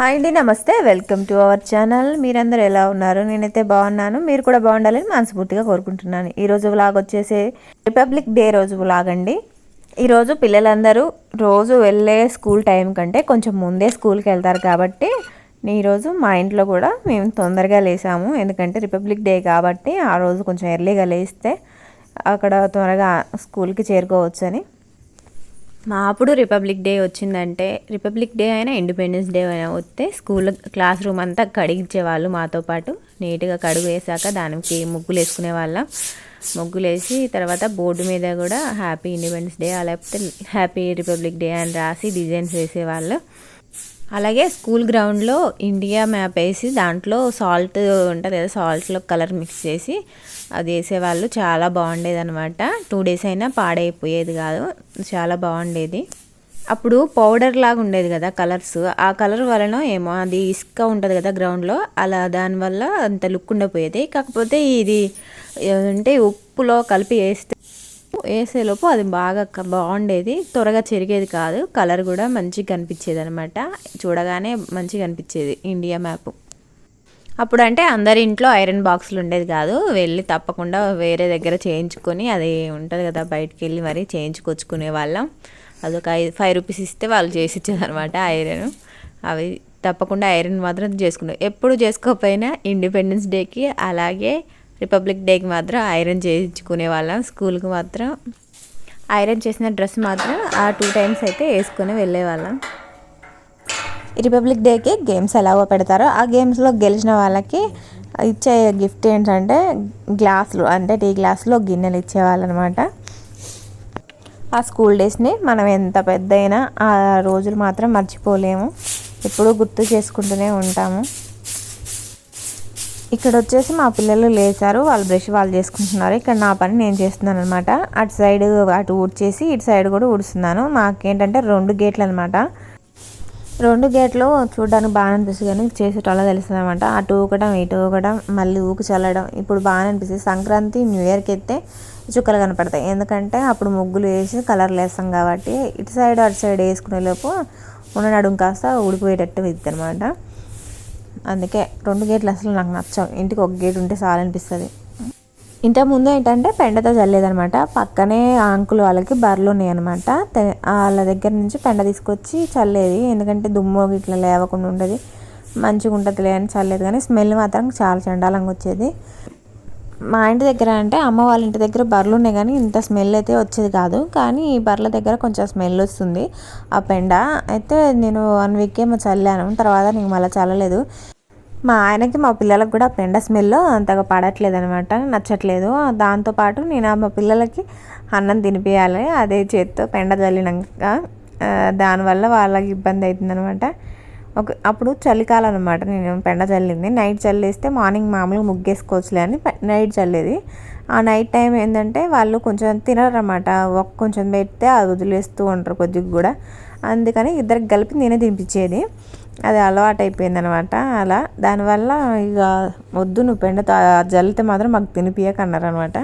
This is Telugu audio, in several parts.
హాయ్ అండి నమస్తే. Welcome to our channel. మీరందరూ ఎలా ఉన్నారు? నేనైతే బాగున్నాను. మీరు కూడా బాగుండాలని మనస్ఫూర్తిగా కోరుకుంటున్నాను. ఈరోజు వ్లాగ్ వచ్చేసి రిపబ్లిక్ డే రోజు వ్లాగ్ అండి. ఈరోజు పిల్లలందరూ రోజు వెళ్ళే స్కూల్ టైం కంటే కొంచెం ముందే స్కూల్కి వెళ్తారు కాబట్టి ఈరోజు మా ఇంట్లో కూడా మేము తొందరగా లేసాము. ఎందుకంటే రిపబ్లిక్ డే కాబట్టి ఆ రోజు కొంచెం ఎర్లీగా లేస్తే అక్కడ త్వరగా స్కూల్కి చేరుకోవచ్చని మా అప్పుడు రిపబ్లిక్ డే వచ్చిందంటే రిపబ్లిక్ డే అయినా ఇండిపెండెన్స్ డే అయినా వస్తే స్కూల్ క్లాస్ రూమ్ అంతా కడిగించేవాళ్ళు మాతో పాటు. నీట్గా కడుగు వేసాక దానికి ముగ్గులు వేసుకునే వాళ్ళం. ముగ్గులు వేసి తర్వాత బోర్డు మీద కూడా హ్యాపీ ఇండిపెండెన్స్ డే లేకపోతే హ్యాపీ రిపబ్లిక్ డే అని రాసి డిజైన్స్ వేసేవాళ్ళు అలాగే స్కూల్ గ్రౌండ్లో ఇండియా మ్యాప్ వేసి దాంట్లో సాల్ట్ ఉంటుంది కదా సాల్ట్లో కలర్ మిక్స్ చేసి అది వేసేవాళ్ళు. చాలా బాగుండేది అనమాట టూ డేస్ అయినా పాడైపోయేది కాదు. చాలా బాగుండేది. అప్పుడు పౌడర్ లాగా ఉండేది కదా కలర్స్ ఆ కలర్ వలన ఏమో అది ఇసుక ఉంటుంది కదా గ్రౌండ్లో అలా దానివల్ల అంత లుక్ ఉండపోయేది. కాకపోతే ఇది అంటే ఉప్పులో కలిపి వేస్తే వేసేలోపు అది బాగా బాగుండేది. త్వరగా చెరిగేది కాదు. కలర్ కూడా మంచిగా కనిపించేది అనమాట చూడగానే మంచిగా కనిపించేది ఇండియా మ్యాప్ అప్పుడు అంటే అందరి ఇంట్లో ఐరన్ బాక్సులు ఉండేది కాదు. వెళ్ళి తప్పకుండా వేరే దగ్గర చేయించుకొని అది ఉంటుంది కదా బయటికి వెళ్ళి మరీ చేయించుకొచ్చుకునే వాళ్ళం. అదొక ఐదు ఫైవ్ రూపీస్ ఇస్తే వాళ్ళు చేసి ఇచ్చేదనమాట ఐరన్. అవి తప్పకుండా ఐరన్ మాత్రం చేసుకున్నాం ఎప్పుడు చేసుకోకపోయినా ఇండిపెండెన్స్ డేకి అలాగే రిపబ్లిక్ డేకి మాత్రం ఐరన్ చేయించుకునే వాళ్ళం. స్కూల్కి మాత్రం ఐరన్ చేసిన డ్రెస్ మాత్రం ఆ టూ టైమ్స్ అయితే వేసుకొని వెళ్ళేవాళ్ళం రిపబ్లిక్ డేకి గేమ్స్ ఎలాగో పెడతారో ఆ గేమ్స్లో గెలిచిన వాళ్ళకి ఇచ్చే గిఫ్ట్ ఏంటంటే గ్లాసులు అంటే టీ గ్లాసులో గిన్నెలు ఇచ్చేవాళ్ళు అనమాట ఆ స్కూల్ డేస్ని మనం ఎంత పెద్ద అయినా ఆ రోజులు మాత్రం మర్చిపోలేము. ఎప్పుడూ గుర్తు చేసుకుంటూనే ఉంటాము. ఇక్కడ వచ్చేసి మా పిల్లలు లేచారు వాళ్ళు బ్రష్ వాళ్ళు చేసుకుంటున్నారు. ఇక్కడ నా పని నేను చేస్తున్నాను అనమాట అటు సైడ్ అటు ఊడ్చేసి ఇటు సైడ్ కూడా ఊడుస్తున్నాను. మాకేంటంటే రెండు గేట్లు అనమాట. రెండు గేట్లు చూడడానికి బాగా అనిపిస్తుంది కానీ చేసేటోళ్ళ తెలుస్తుంది అనమాట అటు ఊకడం ఇటు ఊకడం మళ్ళీ ఊకి చల్లడం. ఇప్పుడు బాగా అనిపిస్తుంది. సంక్రాంతి న్యూ ఇయర్కి అయితే చుక్కలు కనపడతాయి. ఎందుకంటే అప్పుడు ముగ్గులు వేసి కలర్లు వేస్తాం కాబట్టి ఇటు సైడ్ అటు సైడ్ వేసుకునే లోపు ఉన్న నడుము కాస్త ఊడిపోయేటట్టు ఇద్ది అనమాట అందుకే రెండు గేట్లు అసలు నాకు నచ్చవు. ఇంటికి ఒక గేట్ ఉంటే చాలా అనిపిస్తుంది. ఇంతకుముందు ఏంటంటే పెండతో చల్లేదనమాట పక్కనే అంకులు వాళ్ళకి బర్రెలు ఉన్నాయన్నమాట. వాళ్ళ దగ్గర నుంచి పెండ తీసుకొచ్చి చల్లేది. ఎందుకంటే దుమ్ము ఇట్లా లేవకుండా ఉండేది. మంచిగా ఉంటుందిలే అని చల్లేదు. కానీ స్మెల్ మాత్రం చాలా చండాలంగా వచ్చేది. మా ఇంటి దగ్గర అంటే అమ్మ వాళ్ళ ఇంటి దగ్గర బర్రెలు ఉన్నాయి కానీ ఇంత స్మెల్ అయితే వచ్చేది కాదు. కానీ ఈ బర్రెల దగ్గర కొంచెం స్మెల్ వస్తుంది. ఆ పెండ అయితే నేను వన్ వీక్ ఏమో చల్లాను. తర్వాత నీకు మళ్ళీ చల్లలేదు. మా ఆయనకి మా పిల్లలకు కూడా పెండ స్మెల్ అంతగా పడట్లేదు అనమాట నచ్చట్లేదు దాంతోపాటు నేను మా పిల్లలకి అన్నం తినిపించాలి అదే చేత్తో పెండ చల్లినాక దానివల్ల వాళ్ళకి ఇబ్బంది అవుతుంది అనమాట ఒక అప్పుడు చలికాలం అనమాట నేను పెండ చల్లింది నైట్ చల్లేస్తే మార్నింగ్ మామూలుగా ముగ్గేసుకోవచ్చులే అని నైట్ చల్లేది ఆ నైట్ టైం ఏంటంటే వాళ్ళు కొంచెం తినరన్నమాట ఒక కొంచెం పెడితే అది వదిలేస్తూ ఉంటారు కొద్దిగా కూడా. అందుకని ఇద్దరికి కలిపి నేనే తినిపించేది. అది అలవాటు అయిపోయింది అనమాట అలా దానివల్ల ఇక వద్దు నువ్వు పెండతో జల్లితే మాత్రం మాకు తినిపియక అన్నారనమాట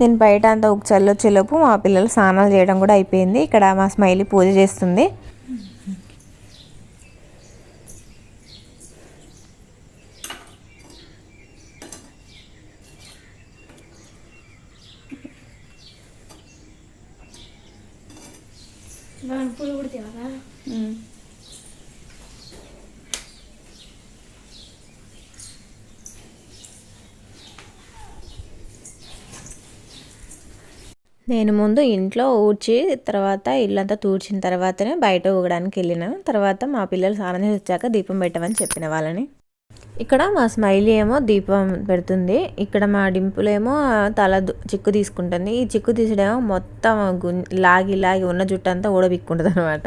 నేను బయట అంతా ఒక చల్లొచ్చేలోపు మా పిల్లలు స్నానాలు చేయడం కూడా అయిపోయింది. ఇక్కడ మా స్మైలీ పూజ చేస్తుంది. పూలు కుడితేవా నేను ముందు ఇంట్లో ఊడ్చి తర్వాత ఇల్లంతా తూడ్చిన తర్వాతనే బయట ఊగడానికి వెళ్ళిన తర్వాత మా పిల్లలు స్నానం చేసి వచ్చాక దీపం పెట్టమని చెప్పిన వాళ్ళని. ఇక్కడ మా స్మైలీ ఏమో దీపం పెడుతుంది. ఇక్కడ మా డింపుల్ ఏమో తల చిక్కు తీసుకుంటుంది. ఈ చిక్కు తీసడేమో మొత్తం లాగి లాగి ఉన్న జుట్టు అంతా ఊడబిక్కుంటుంది అనమాట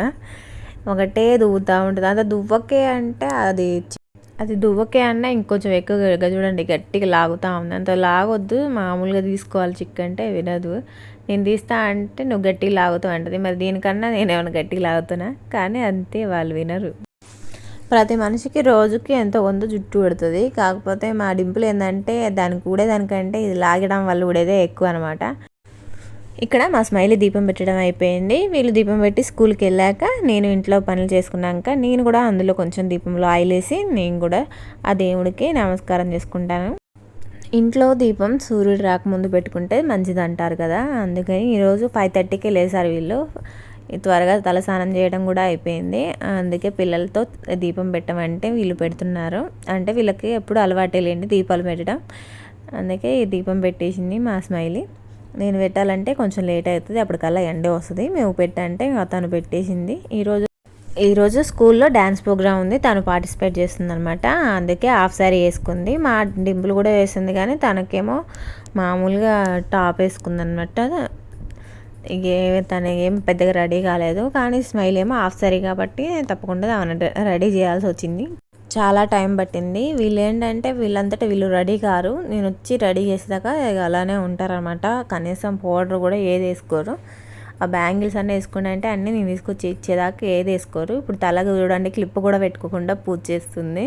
ఒకటే దువ్వుతూ ఉంటుంది. అంత దువ్వకే అంటే అది అది దువ్వకే అన్నా ఇంకొంచెం ఎక్కువ చూడండి గట్టిగా లాగుతూ ఉంది. అంత లాగొద్దు మామూలుగా తీసుకోవాలి చిక్ అంటే వినదు. నేను తీస్తా అంటే నువ్వు గట్టిగా లాగుతావు అంటది. మరి దీనికన్నా నేను ఏమైనా గట్టిగా లాగుతున్నా? కానీ అంతే వాళ్ళు వినరు. ప్రతి మనిషికి రోజుకి ఎంతో కొంత జుట్టు పడుతుంది. కాకపోతే మా డింపులు ఏంటంటే దానికి ఊడేదానికంటే ఇది లాగడం వల్ల ఊడేదే ఎక్కువ అనమాట ఇక్కడ మా స్మైలీ దీపం పెట్టడం అయిపోయింది. వీళ్ళు దీపం పెట్టి స్కూల్కి వెళ్ళాక నేను ఇంట్లో పనులు చేసుకున్నాక నేను కూడా అందులో కొంచెం దీపంలో ఆయిల్ వేసి నేను కూడా ఆ దేవుడికి నమస్కారం చేసుకుంటాను. ఇంట్లో దీపం సూర్యుడు రాకముందు పెట్టుకుంటే మంచిది అంటారు కదా. అందుకని ఈరోజు ఫైవ్ థర్టీకే లేసారు వీళ్ళు. త్వరగా తలస్నానం చేయడం కూడా అయిపోయింది. అందుకే పిల్లలతో దీపం పెట్టమంటే వీళ్ళు పెడుతున్నారు. అంటే వీళ్ళకి ఎప్పుడు అలవాటే లేండి దీపాలు పెట్టడం. అందుకే ఈ దీపం పెట్టేసింది మా స్మైలీ. నేను పెట్టాలంటే కొంచెం లేట్ అవుతుంది. అప్పటికల్లా ఎండే వస్తుంది. మేము పెట్టంటే తను పెట్టేసింది. ఈరోజు ఈరోజు స్కూల్లో డ్యాన్స్ ప్రోగ్రామ్ ఉంది. తను పార్టిసిపేట్ చేస్తుంది అనమాట అందుకే హాఫ్ శారీ వేసుకుంది. మా డింపుల్ కూడా వేసింది కానీ తనకేమో మామూలుగా టాప్ వేసుకుంది అనమాట తను ఏం పెద్దగా రెడీ కాలేదు. కానీ స్మైల్ ఏమో హాఫ్ సారీ కాబట్టి తప్పకుండా రెడీ చేయాల్సి వచ్చింది. చాలా టైం పట్టింది. వీళ్ళు ఏంటంటే వీళ్ళంతటా వీళ్ళు రెడీ కారు. నేను వచ్చి రెడీ చేసేదాకా అలానే ఉంటారనమాట కనీసం పౌడర్ కూడా ఏది వేసుకోరు. ఆ బ్యాంగిల్స్ అన్నీ వేసుకుని అంటే అన్నీ నేను తీసుకొచ్చి ఇచ్చేదాకా ఏది వేసుకోరు. ఇప్పుడు తలగా చూడండి క్లిప్ కూడా పెట్టుకోకుండా పూజ చేస్తుంది.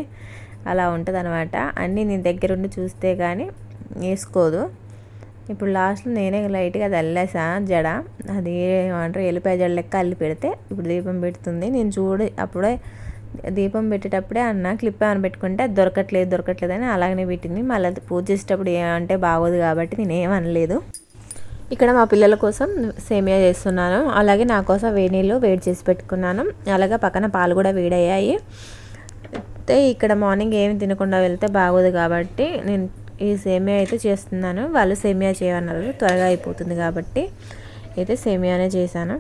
అలా ఉంటుంది అనమాట అన్నీ నేను దగ్గరుండి చూస్తే కానీ వేసుకోదు. ఇప్పుడు లాస్ట్లో నేనే లైట్గా అది అల్లేసా జడ. అది ఏమంటారు ఎల్లిపాయ జడ లెక్క అల్లి పెడితే ఇప్పుడు దీపం పెడుతుంది. నేను చూడు అప్పుడే దీపం పెట్టేటప్పుడే అన్న క్లిప్ ఏమైనా పెట్టుకుంటే అది దొరకట్లేదు దొరకట్లేదు అని అలాగనే పెట్టింది. మళ్ళీ పూజ చేసేటప్పుడు ఏమంటే బాగోదు కాబట్టి నేను ఏమనలేదు ఇక్కడ మా పిల్లల కోసం సేమియా చేస్తున్నాను. అలాగే నా కోసం వేడి నీళ్ళు వేడి చేసి పెట్టుకున్నాను. అలాగే పక్కన పాలు కూడా వేడయ్యాయి. అయితే ఇక్కడ మార్నింగ్ ఏమి తినకుండా వెళ్తే బాగోదు కాబట్టి నేను ఈ సేమియా అయితే చేస్తున్నాను. వాళ్ళు సేమియా చేయమన్నారు త్వరగా అయిపోతుంది కాబట్టి అయితే సేమియానే చేశాను.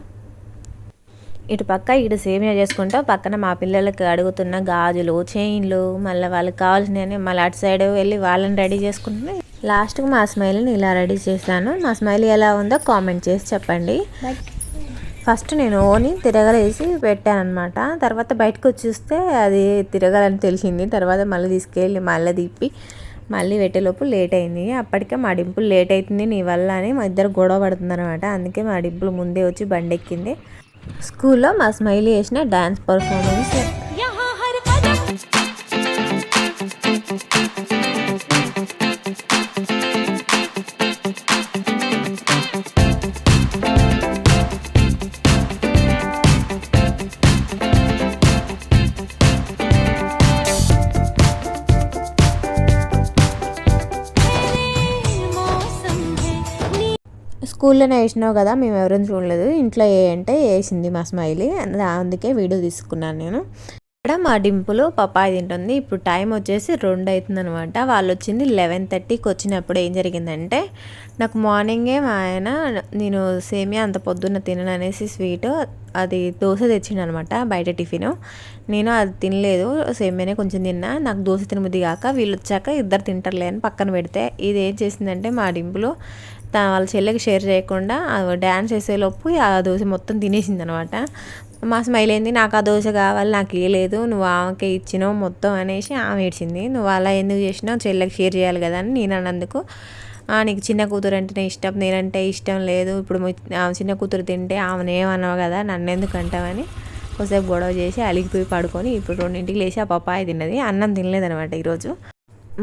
ఇటు పక్క ఇటు సేమియా చేసుకుంటా పక్కన మా పిల్లలకి అడుగుతున్న గాజులు చైన్లు మళ్ళీ వాళ్ళకి కావాల్సినవి మళ్ళీ అటు సైడ్ వెళ్ళి వాళ్ళని రెడీ చేసుకుంటే లాస్ట్కి మా స్మైల్ని ఇలా రెడీ చేశాను. మా స్మైల్ ఎలా ఉందో కామెంట్ చేసి చెప్పండి. ఫస్ట్ నేను ఓని తిరగలేసి పెట్టాను అనమాట తర్వాత బయటకు వచ్చి చూస్తే అది తిరగాలని తెలిసింది. తర్వాత మళ్ళీ తీసుకెళ్ళి మళ్ళీ తిప్పి మళ్ళీ పెట్టేలోపు లేట్ అయింది. అప్పటికే మా డింపుల్ లేట్ అవుతుంది నీ వల్ల అని మా ఇద్దరు గొడవ పడుతుంది అనమాట అందుకే మా డింపులు ముందే వచ్చి బండి ఎక్కింది స్కూల్లో మా స్మైలీ చేసిన డ్యాన్స్ పర్ఫార్మెన్స్. స్కూల్లోనే వేసినావు కదా మేము ఎవరైనా చూడలేదు. ఇంట్లో ఏ అంటే వేసింది మా స్మైలీ. అందుకే వీడియో తీసుకున్నాను నేను. ఇక్కడ మా డింపులు పప్పాయి తింటుంది. ఇప్పుడు టైం వచ్చేసి రెండు అవుతుంది అనమాట వాళ్ళు వచ్చింది లెవెన్ థర్టీకి వచ్చినప్పుడు ఏం జరిగిందంటే నాకు మార్నింగే మా ఆయన నేను సేమియా అంత పొద్దున్న తినను అనేసి స్వీట్ అది దోశ తెచ్చిండు అనమాట బయట టిఫిన్. నేను అది తినలేదు సేమియానే కొంచెం తిన్నా. నాకు దోశ తినబుద్ది కాక వీళ్ళు వచ్చాక ఇద్దరు తింటారులే అని పక్కన పెడితే ఇది ఏం చేసిందంటే మా డింపులు తన వాళ్ళ చెల్లెకి షేర్ చేయకుండా డ్యాన్స్ వేసేలోపు ఆ దోశ మొత్తం తినేసింది అనమాట మా స్మైల్ ఏంది నాకు ఆ దోశ కావాలి నాకు లేదు. నువ్వు ఆమెకి ఇచ్చినావు మొత్తం అనేసి ఆమె ఏడ్చింది. నువ్వు అలా ఎందుకు చేసినావు? చెల్లెకి షేర్ చేయాలి కదా అని నేను అన్నందుకు. నీకు చిన్న కూతురు అంటేనే ఇష్టం నేనంటే ఇష్టం లేదు. ఇప్పుడు చిన్న కూతురు తింటే ఆమెను ఏమన్నావు కదా నన్ను ఎందుకు అంటావని కొద్దిసేపు గొడవ చేసి అలిగిపోయి పడుకొని ఇప్పుడు రెండింటికి లేచి ఆ పప్పాయి తిన్నది. అన్నం తినలేదనమాట ఈరోజు.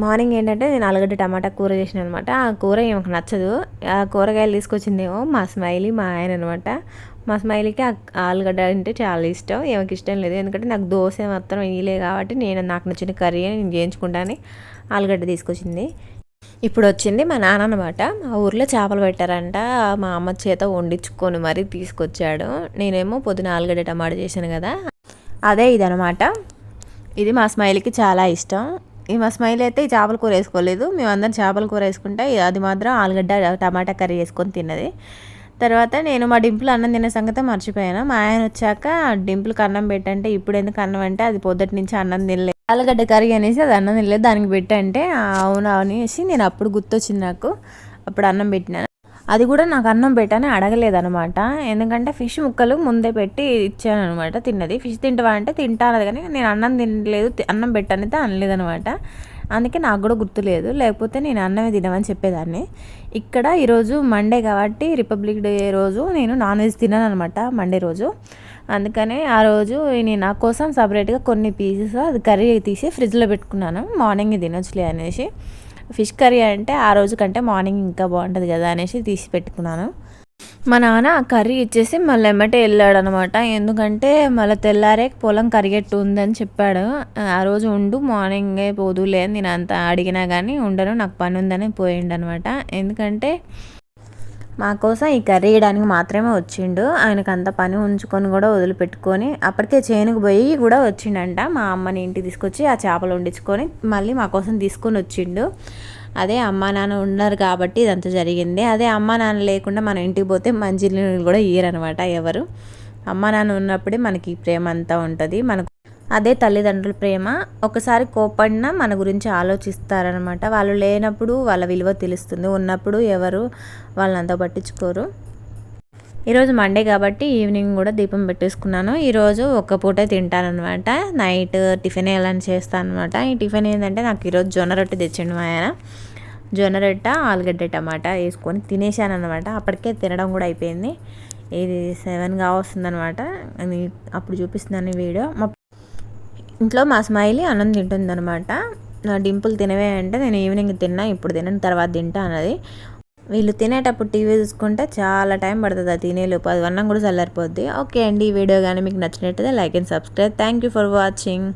మార్నింగ్ ఏంటంటే నేను ఆలుగడ్డ టమాటా కూర చేసిన అనమాట ఆ కూర ఏమకు నచ్చదు. ఆ కూరగాయలు తీసుకొచ్చిందేమో మా స్మైలీ మా ఆయన అనమాట మా స్మైలీకి ఆలుగడ్డ అంటే చాలా ఇష్టం. ఏమకి ఇష్టం లేదు. ఎందుకంటే నాకు దోశ మాత్రం వేయలే కాబట్టి నేను నాకు నచ్చిన కర్రీ నేను చేయించుకుంటాను ఆలుగడ్డ తీసుకొచ్చింది. ఇప్పుడు వచ్చింది మా నాన్న అనమాట మా ఊర్లో చేపలు పెట్టారంట. మా అమ్మ చేత వండించుకొని మరీ తీసుకొచ్చాడు. నేనేమో పొద్దున ఆలుగడ్డ టమాటా చేశాను కదా. అదే ఇదనమాట ఇది మా స్మైల్కి చాలా ఇష్టం. ఈ మా స్మైల్ అయితే ఈ చేపల కూర వేసుకోలేదు. మేమందరం చేపల కూర వేసుకుంటే అది మాత్రం ఆలుగడ్డ టమాటా కర్రీ వేసుకొని తిన్నది. తర్వాత నేను మా డింపుల్ అన్నం తినే సంగతి మర్చిపోయాను. మా ఆయన వచ్చాక డింపుల్కి అన్నం పెట్టంటే ఇప్పుడు ఎందుకు అన్నం అంటే అది పొద్దుటి నుంచి అన్నం తినలేదు ఆలుగడ్డ కర్రీ అనేసి అది అన్నం తినలేదు. దానికి పెట్టంటే అవును అనేసి నేను అప్పుడు గుర్తొచ్చింది నాకు. అప్పుడు అన్నం పెట్టినాను. అది కూడా నాకు అన్నం పెట్టని అడగలేదనమాట ఎందుకంటే ఫిష్ ముక్కలు ముందే పెట్టి ఇచ్చాను అనమాట తిన్నది. ఫిష్ తింటావా అంటే తింటానది కానీ నేను అన్నం తినలేదు. అన్నం పెట్టనైతే అనలేదనమాట అందుకే నాకు కూడా గుర్తులేదు. లేకపోతే నేను అన్నమే తినమని చెప్పేదాన్ని. ఇక్కడ ఈరోజు మండే కాబట్టి రిపబ్లిక్ డే రోజు నేను నాన్ వెజ్ తిన్నాను అనమాట మండే రోజు. అందుకనే ఆ రోజు నేను నా కోసం సపరేట్గా కొన్ని పీసెస్ అది కర్రీ తీసి ఫ్రిడ్జ్లో పెట్టుకున్నాను. మార్నింగ్ తినొచ్చులే అనేసి. ఫిష్ కర్రీ అంటే ఆ రోజు కంటే మార్నింగ్ ఇంకా బాగుంటుంది కదా అనేసి తీసి పెట్టుకున్నాను. మా నాన్న ఆ కర్రీ ఇచ్చేసి మళ్ళీ ఎమ్మటే వెళ్ళాడు అనమాట ఎందుకంటే మళ్ళీ తెల్లారే పొలం కరిగెట్టు ఉందని చెప్పాడు. ఆ రోజు ఉండు మార్నింగే పోదులే నేను అంత అడిగినా కానీ ఉండను నాకు పని ఉందని పోయిండు అనమాట ఎందుకంటే మా కోసం ఈ కర్రీ వేయడానికి మాత్రమే వచ్చిండు. ఆయనకు అంత పని ఉంచుకొని కూడా వదిలిపెట్టుకొని అప్పటికే చేనుకు పోయి కూడా వచ్చిండంట. మా అమ్మని ఇంటికి తీసుకొచ్చి ఆ చేపలు వండించుకొని మళ్ళీ మా కోసం తీసుకొని వచ్చిండు. అదే అమ్మ నాన్న ఉన్నారు కాబట్టి ఇదంతా జరిగింది. అదే అమ్మ నాన్న లేకుండా మన ఇంటికి పోతే మంచి నీళ్ళు కూడా ఇయ్యరనమాట ఎవరు. అమ్మ నాన్న ఉన్నప్పుడే మనకి ప్రేమ అంతా ఉంటుంది. మనకు అదే తల్లిదండ్రుల ప్రేమ. ఒకసారి కోపడినా మన గురించి ఆలోచిస్తారనమాట వాళ్ళు లేనప్పుడు వాళ్ళ విలువ తెలుస్తుంది. ఉన్నప్పుడు ఎవరు వాళ్ళంతా పట్టించుకోరు. ఈరోజు మండే కాబట్టి ఈవినింగ్ కూడా దీపం పెట్టేసుకున్నాను. ఈరోజు ఒక్క పూటే తింటానమాట నైట్ టిఫిన్ ఎలా చేస్తాను అనమాట ఈ టిఫిన్ ఏంటంటే నాకు ఈరోజు జొన్న రొట్టె తెచ్చిండు మా ఆయన. జొన్నరొట్ట ఆలుగడ్డ టమాటా వేసుకొని తినేసాను అనమాట అప్పటికే తినడం కూడా అయిపోయింది. ఇది సెవెన్గా వస్తుందనమాట అప్పుడు చూపిస్తున్నాను వీడియో. మా ఇంట్లో మా స్మైలీ అన్నం తింటుందనమాట నా డింపుల్ తినవే అంటే నేను ఈవినింగ్ తిన్నా ఇప్పుడు తినని తర్వాత తింటా అన్నది. వీళ్ళు తినేటప్పుడు టీవీ చూసుకుంటే చాలా టైం పడుతుంది అది తినేలోపు. అది అన్నం కూడా చల్లారిపోద్ది. ఓకే అండి ఈ వీడియో కానీ మీకు నచ్చినట్టయితే like and subscribe. Thank you for watching